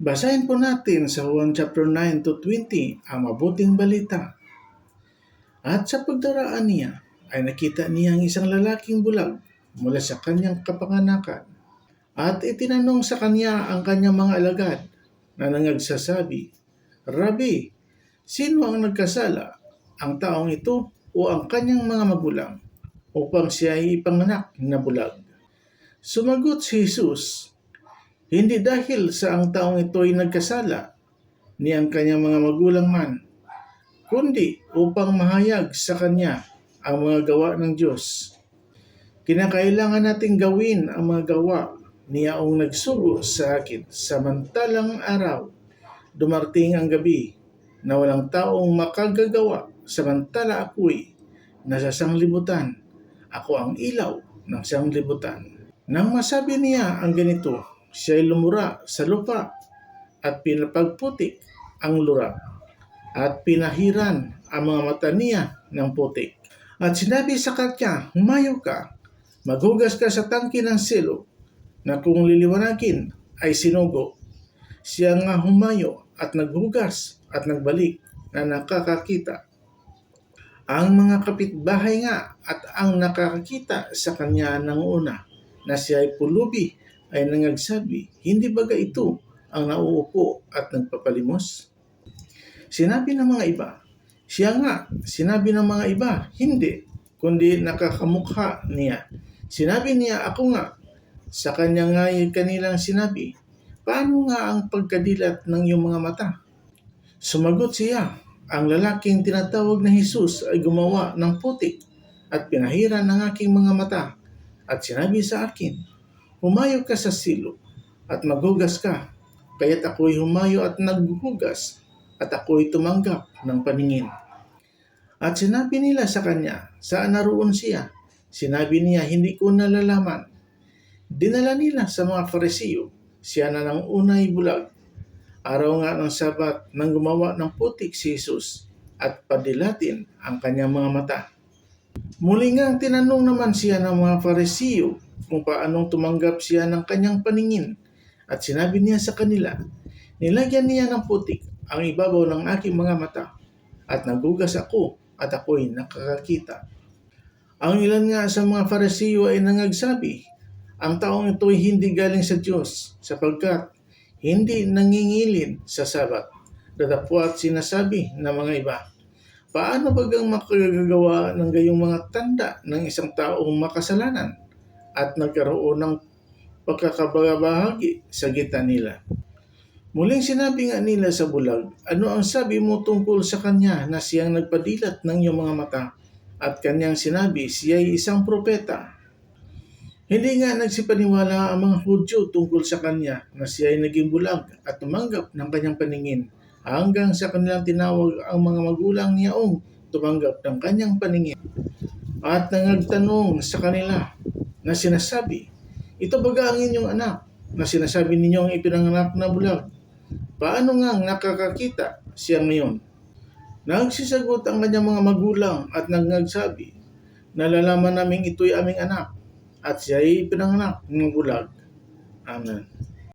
Basahin po natin sa Juan chapter 9 to 20 ang mabuting balita. At sa pagdaraan niya ay nakita niya ang isang lalaking bulag mula sa kanyang kapanganakan. At itinanong sa kanya ang kanyang mga alagad na nangagsasabi, Rabi, sino ang nagkasala? Ang taong ito o ang kanyang mga magulang upang siya ay ipanganak na bulag? Sumagot si Jesus, hindi dahil sa ang taong ito ay nagkasala, ni ang kanyang mga magulang man, kundi upang mahayag sa kanya ang mga gawa ng Diyos. Kinakailangan nating gawin ang mga gawa niyaong nagsugo sa akin samantalang araw. Dumarting ang gabi na walang taong makagagawa samantala ako'y nasa sanglibutan. Ako ang ilaw ng sanglibutan. Nang masabi niya ang ganito, siya ay lumura sa lupa at pinapagputik ang lura at pinahiran ang mga mata niya ng putik. At sinabi sa kanya, humayo ka, maghugas ka sa tangki ng silo na kung liliwanagin ay sinugo. Siya nga humayo at naghugas at nagbalik na nakakakita. Ang mga kapitbahay nga at ang nakakakita sa kanya ng una na siya ay pulubi ay nangagsabi, hindi baga ito ang nauupo at nagpapalimos? Sinabi ng mga iba, siya nga, sinabi ng mga iba, hindi, kundi nakakamukha niya. Sinabi niya, ako nga, sa kanya nga kanilang sinabi, paano nga ang pagkadilat ng iyong mga mata? Sumagot siya, ang lalaking tinatawag na Jesus ay gumawa ng putik at pinahiran ng aking mga mata at sinabi sa akin, humayo ka sa silo at maghugas ka. Kaya't ako'y humayo at naghugas at ako'y tumanggap ng paningin. At sinabi nila sa kanya, saan naroon siya? Sinabi niya, hindi ko nalalaman. Dinala nila sa mga farisiyo, siya na ng unay bulag. Araw nga ng sabat nang gumawa ng putik si Jesus at padilatin ang kanyang mga mata. Muli nga tinanong naman siya ng mga farisiyo kung paanong tumanggap siya ng kanyang paningin at sinabi niya sa kanila, nilagyan niya ng putik ang ibabaw ng aking mga mata at nagugas ako at ako'y nakakakita. Ang ilan nga sa mga farisiyo ay nangagsabi, ang taong ito ay hindi galing sa Diyos sapagkat hindi nangingilin sa sabat. Datapwat sinasabi ng mga iba, paano bagang makagagawa ng gayong mga tanda ng isang taong makasalanan at nagkaroon ng pagkakabahagi sa gitna nila? Muling sinabi nga nila sa bulag, ano ang sabi mo tungkol sa kanya na siyang nagpadilat ng iyong mga mata? At kanyang sinabi, siya ay isang propeta. Hindi nga nagsipaniwala ang mga Hudyo tungkol sa kanya na siya ay naging bulag at tumanggap ng kanyang paningin hanggang sa kanilang tinawag ang mga magulang niyaong tumanggap ng kanyang paningin. At nangagtanong sa kanila na sinasabi, ito baga ang inyong anak na sinasabi ninyong ipinanganak na bulag? Paano nga nakakakita siya ngayon? Nagsisagot ang kanyang mga magulang at nagsabi, nalalaman namin ito'y aming anak at siya ay pinanganak ng bulag. Amen.